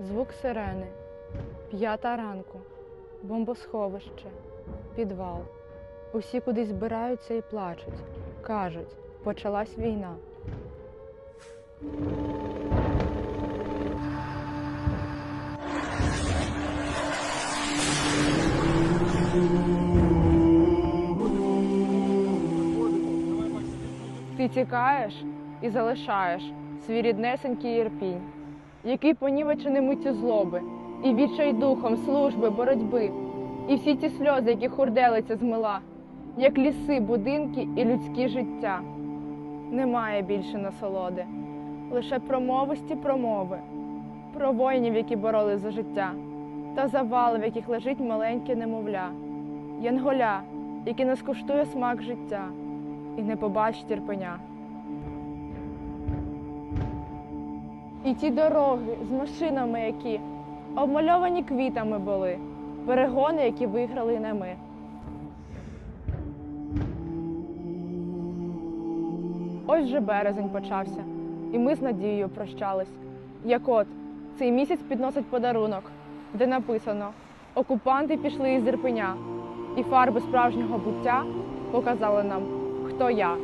Звук сирени. П'ята ранку. Бомбосховище. Підвал. Усі кудись збираються і плачуть. Кажуть, почалась війна. Ти тікаєш і залишаєш свій ріднесенький ірпінь, який понівечений миттю злоби, і відчай духом служби, боротьби, і всі ті сльози, які хурделиця змила, як ліси, будинки і людські життя. Немає більше насолоди, лише промовисті промови, про воїнів, які боролись за життя, та завали, в яких лежить маленьке немовля, янголя, який не скуштує смак життя і не побачить терпеня. І ті дороги з машинами, які обмальовані квітами були, перегони, які виграли не ми. Ось вже березень почався, і ми з надією прощались. Як от цей місяць підносить подарунок, де написано Окупанти пішли із Ірпеня, і фарби справжнього буття показали нам, хто я.